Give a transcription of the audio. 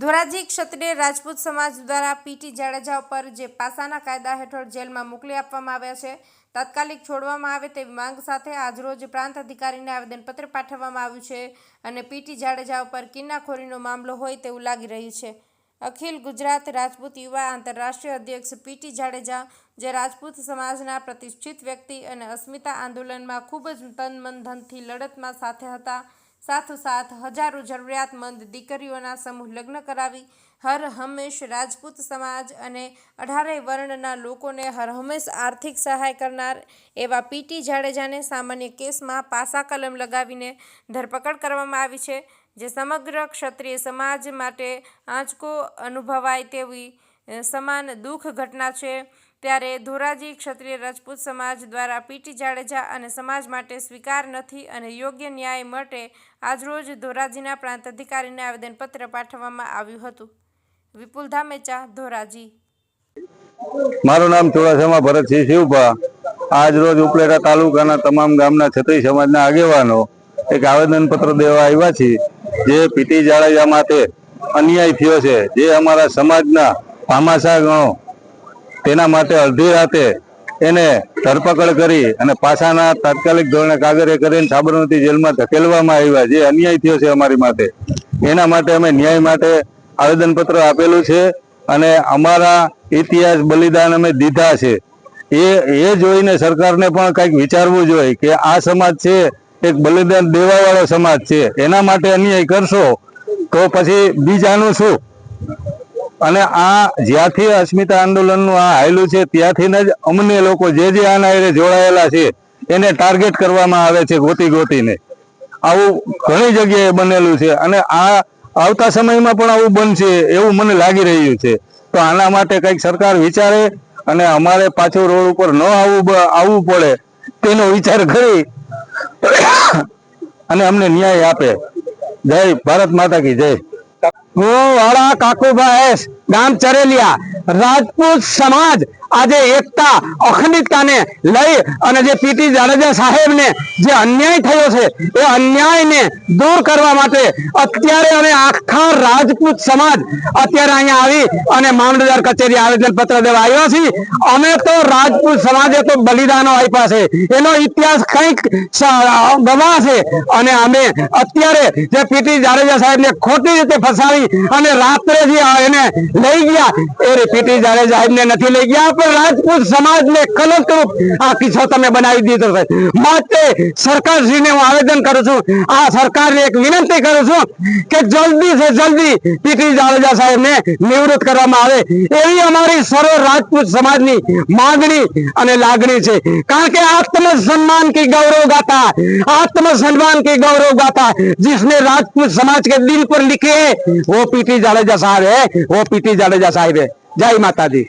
ધોરાજી ક્ષત્રિય રાજપૂત સમાજ દ્વારા પીટી જાડેજા ઉપર જે પાસાના કાયદા હેઠળ જેલમાં મોકલી આપવામાં આવ્યા છે, તાત્કાલિક છોડવામાં આવે તેવી માંગ સાથે આજરોજ પ્રાંત અધિકારીને આવેદનપત્ર પાઠવવામાં આવ્યું છે અને પીટી જાડેજા ઉપર કિન્નાખોરીનો મામલો હોય તેવું લાગી રહ્યું છે. અખિલ ગુજરાત રાજપૂત યુવા આંતરરાષ્ટ્રીય અધ્યક્ષ પીટી જાડેજા, જે રાજપૂત સમાજના પ્રતિષ્ઠિત વ્યક્તિ અને અસ્મિતા આંદોલનમાં ખૂબ જ તન મન ધનથી લડતમાં સાથે હતા સાથોસાથ હજારો જરૂરિયાતમંદ દીકરીઓના સમૂહ લગ્ન કરાવી હર હંમેશ રાજપૂત સમાજ અને અઢારેય વર્ણના લોકોને હર હંમેશ આર્થિક સહાય કરનાર એવા પીટી જાડેજાને સામાન્ય કેસમાં પાસા કલમ લગાવીને ધરપકડ કરવામાં આવી છે, જે સમગ્ર ક્ષત્રિય સમાજ માટે આંચકો અનુભવાય તેવી સમાન દુઃખ ઘટના છે. ત્યારે ધોરાજી ક્ષત્રિય રાજપૂત સમાજ દ્વારા પીટી જાડેજા અને સમાજ માટે સ્વીકાર નથી અને યોગ્ય ન્યાય માટે આજરોજ ધોરાજીના પ્રાંત અધિકારીને આવેદનપત્ર પાઠવવામાં આવ્યું હતું. વિપુલ ધામેચા, ધોરાજી. મારું નામ ચોરાસામાં ભરતસિંહ શિવભા. આજ રોજ ઉપલેટા તાલુકાના તમામ ગામના છત્રી સમાજના આગેવાનો એક આવેદનપત્ર દેવા આવ્યા છીએ. જે પીટી જાડેજા માટે અન્યાય થયો છે. જે અમારા સમાજના ભામાશા ગણો. તેના માટે અડધી રાતે એને ધરપકડ કરી અને પાછાના તાત્કાલિક ધોરણે કાગરે કરીને સાબરમતી જેલમાં ધકેલવામાં આવ્યા, જે અન્યાય થયો છે અમારી માટે. એના માટે અમે ન્યાય માટે આવેદનપત્ર આપેલું છે અને અમારા ઇતિહાસ બલિદાન અમે દીધા છે. એ એ જોઈને સરકારને પણ કંઈક વિચારવું જોઈએ કે આ સમાજ છે, એક બલિદાન દેવાવાળો સમાજ છે, એના માટે અન્યાય કરશો તો પછી બીજાનું શું? અને આ જ્યાંથી અસ્મિતા આંદોલનનું આ આવેલું છે ત્યાંથી જ અમને લોકો જે જે આના હારે જોડાયેલા છે, એને ટાર્ગેટ કરવામાં આવે છે ગોતી ગોતીને. આવું ઘણી જગ્યાએ બનેલું છે અને આ આવતા સમયમાં પણ આવું બનશે એવું મને લાગી રહ્યું છે. તો આના માટે કંઈક સરકાર વિચારે અને અમારે પાછું રોડ ઉપર ન આવવું આવવું પડે તેનો વિચાર કરી અને અમને ન્યાય આપે. જય ભારત માતા કી જય. હું વાળા કાકુભાઈ ગામ ચરેલિયા રાજપૂત સમાજ આજે એકતા અખંડિતતાને લઈ અને જે પીટી જાડેજા સાહેબને જે અન્યાય થયો છે, એ અન્યાયને દૂર કરવા માટે અત્યારે અમે આખા રાજપૂત સમાજ અત્યારે અહીંયા આવી અને મામલતદાર કચેરી આવેદન પત્ર દેવા આવ્યા છીએ. અમે તો રાજપૂત સમાજે તો બલિદાનો આપ્યા છે. એનો ઇતિહાસ કંઈક ગવા છે. અને અમે અત્યારે જે પીટી જાડેજા સાહેબને ખોટી રીતે ફસાવી અને રાત્રે જે એને લઈ ગયા, એ પીટી જાડેજા સાહેબને નથી લઈ ગયા પણ રાજપૂત સમાજને કલંકરૂપ આ કિસ્સો તમે બનાવી દીધો છે માટે સરકારશ્રીને હું આવેદન કરું છું આ સરકારને એક વિનંતી કરું છું કે જલ્દી સે જલ્દી પીટી જાડેજા સાહેબને નિવૃત્ત કરવામાં આવે એવી અમારી સર્વ રાજપૂત સમાજની માંગણી અને લાગણી છે કારણ કે આત્મ सम्मान की गौरव गाथा आत्म सम्मान की गौरव गाथा जिसने राजपूत समाज के दिल पर लिखे है वो पीटी जाडेजा साहब है वो पीटी जाडेजा साहब है जय माता दी